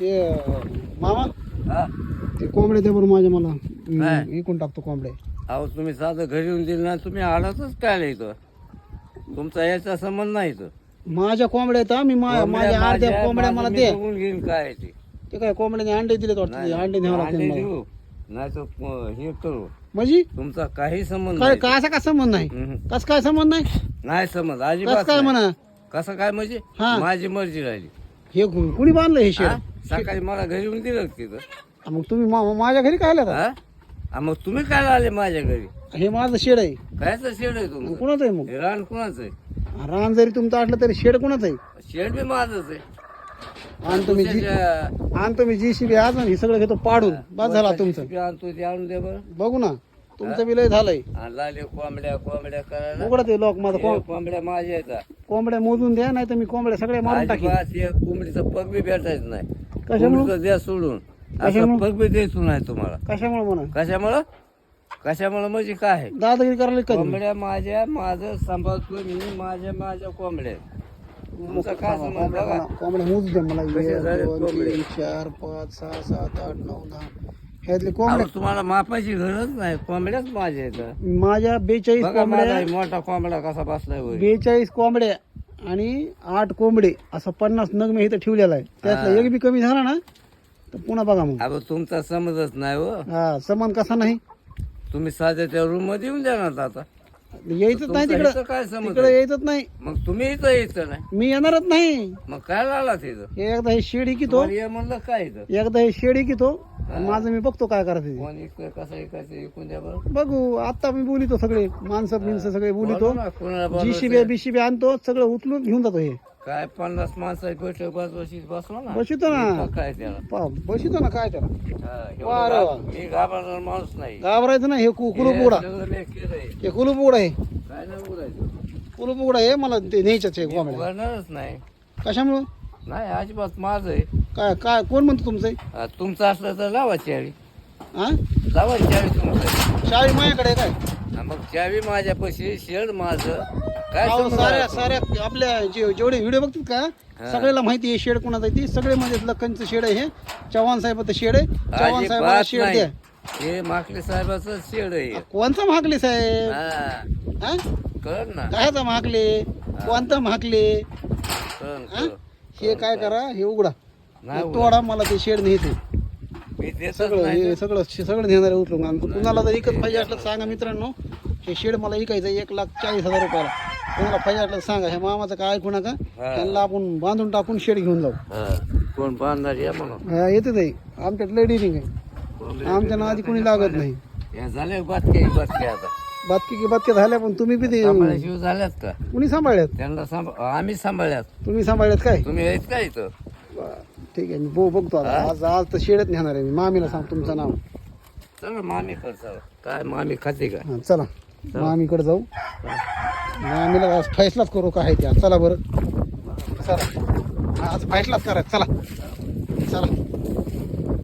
ते मामा? हा. ते कोंबडे दे बरं माझ्या मला. काय? मी इकून टाकतो कोंबडे अहो तुम्ही साधं घरी येऊन दिलं ना तुम्ही आडातच काय इथं? तुमचा याचा संबंध नाही इथं. माझ्या कोंबड्या आहेत हा. मी माझ्या अर्ध्या कोंबड्या मला दे. बघून घेईन काय आहे ते? ते काय कोंबड्याने अंडे दिलेत वाटतं अंडे न्यावं अंडे लागतील मला. देऊ. नाही तर हे करू. म्हणजे? तुमचा काही संबंध काय नाही. काय असा काय संबंध नाही? हम्म. कस काय संबंध नाही? नाही समज कस अजिबात काय नाही. म्हणा? कसं काय म्हणजे? हा. माझी मर्जी राहिली. हे कु- कुणी बांधलं हे शेड? हा? सकाळी मला घरी येऊन दिलं तिथं. मग तुम्ही मा- माझ्या घरी काय आला का? हा? हा, मग तुम्ही काय आले माझ्या घरी? हे माझं शेड आहे. कायचं शेड आहे मग तुमचं कुणाचं आहे मग? हे रान कुणाचं आहे? रान जरी तुमचं असलं तरी शेड कुणाचं आहे? शेड बी माझंच आहे. आणि तुम्ही जी आणि तुम्ही जी सी बी आज हे सगळं घेतो पाडून. बस झाला तुमचं. आणतो ते आणून दे बरं. बघू ना. तुमचं बी लय झालंय. आणि लाले कोंबड्या कोंबड्या करायला. उघडा ते लोक माझं हे कोंब- कोंबड्या माझ्या येतात कोंबड्या मोजून द्या नाही तर मी कोंबड्या सगळ्या मारून टाकी अजिबात हे कोंबडीचं पग बी भेटायचं नाही. कशामुळं? द्या सोडून. असं कशामुळं? पग बी द्यायचं नाही तुम्हाला. कशामुळे म्हणा? कशामुळं? कशामुळं म्हणजे काय? दादागिरी करायला कधी? कोंबड्या माझ्या माझं सांभाळतो मी माझ्या माझ्या कोंबड्या. तुमचा काय संबंध बघा. कोंबड्या मला. कसे एक झाले दोन कोंबडे? तीन चार पाच सहा सात आठ नऊ दहा. ह्यातले अहो, कोंबड्या तुम्हाला मापाची गरज नाही. कोंबड्याच माझ्या येतात माझ्या बेचाळीस बघा माझा कोंबड्या मोठा कोंबडा कसा बसलाय बेचाळीस कोंबड्या आणि आठ कोंबडे असं पन्नास नग मी इथं ठेवलेला आहे. त्यातला एक बी कमी झाला ना तर पुन्हा बघा मग. अहो तुमचा समजच नाही हो. हा समान कसा नाही. तुम्ही साध्या त्या रूममध्ये येऊन जाणार आता. यायचंच नाही तुमचा तिकडं. इथं काय समज तिकडे यायचंच नाही. मग तुम्ही इथं यायचं नाही. मी येणारच नाही. मग काय लाला तिथं हे एकदा हे शेड इकितो. ये म्हणलं काय इथं? एकदा हे शेड इकितो. माझं मी बघतो काय करायचं ते. कोण इकडे कसं ऐकायचं ऐकून द्या बरं. बघू आता मी बोलितो सगळे माणसं बिनसं सगळे बोलितो. बोला ना, कोणाला जीसीबी बोलवायचं? बीसीबी आणतो सगळं उचलून घेऊन जातो हे. काय पन्नास माणसं बसवशीच बसलो ना. बसितो ना. काय त्याला? पा बसितो ना काय त्याला? हा, एवढं वा रे वा. घाब- मी घाबरणार माणूस नाही. घाबरायचं ना हे कु- कुलूप हे उघडा सगळं मी केलंय. हे कुलूप उघडा आहे. काय नाही उघडायचं कुलूप उघडा आहे मला ते न्यायचंच आहे मी कोंबड्या उघडणारच नाही. कशामुळं? नाही अजिबात माझं आहे. काय काय कोण म्हणतो तुमचं? तुमचं असलं तर लावा चावी. हा लावा चावी तुमचं. चावी माझ्याकडे काय? हा, मग चावी माझ्यापाशी शेड माझं. काय अहो, साऱ्या? साऱ्या आपल्या जे जेवढे व्हिडिओ बघतात का सगळ्याला माहिती आहे शेड कोणाचं आहे ती. सगळे म्हणजे लखनचं शेड आहे हे. चव्हाण साहेबाचं शेड आहे. चव्हाण साहेबाला अजिबात शेड नाही. द्या. हे माकले साहेबाचं शेड आहे. कोणता महाकले साहेब? हा. हा? कळ ना. कायचा महाकले कोणता महाकले कळण हा? कळण. हे काय करा हे उघडा. नाही तोडा मला ते शेड न्यायचे मी देतच सगळं नाही हे सगळं सगळं नेणार उचलून आणि कुणाला जर एकच पाहिजे असलं तर सांगा मित्रांनो हे शेड मला विकायचं आहे एक लाख चाळीस हजार रुपयाला. कोणाला पाहिजे असलं तर सांगा. हे मामाचं काय ऐकू नका. हा. त्यांना आपण बांधून टाकून शेड घेऊन जाऊ. हा. कोण बांधणार या म्हणून? हा, येते ताई आमच्यात लय डिरिंग आहे. आमच्या नादी कोणी लागत नाही. या बातक्या बातक्या आता. बातकी की बातकी झाल्या पण तुम्ही बी ते झाल्यात का? कुणी सांभाळल्यात? त्यांना सांभाळ आम्ही सांभाळल्यात. तुम्ही सांभाळल्यात काय? तुम्ही यायच का इथं? बरं, ठीक आहे मी बो बघतो आता. आज आज तर शेडच नेणार आहे मी. मामीला सांग तुमचं नाव. चला मामी कर चला काय मामी खाते का? हा, चला. मामीकडे जाऊ. मामीला आज फैसलाच करू काय त्या? चला बरं. चला. आज फैसलाच करा. चला. चला.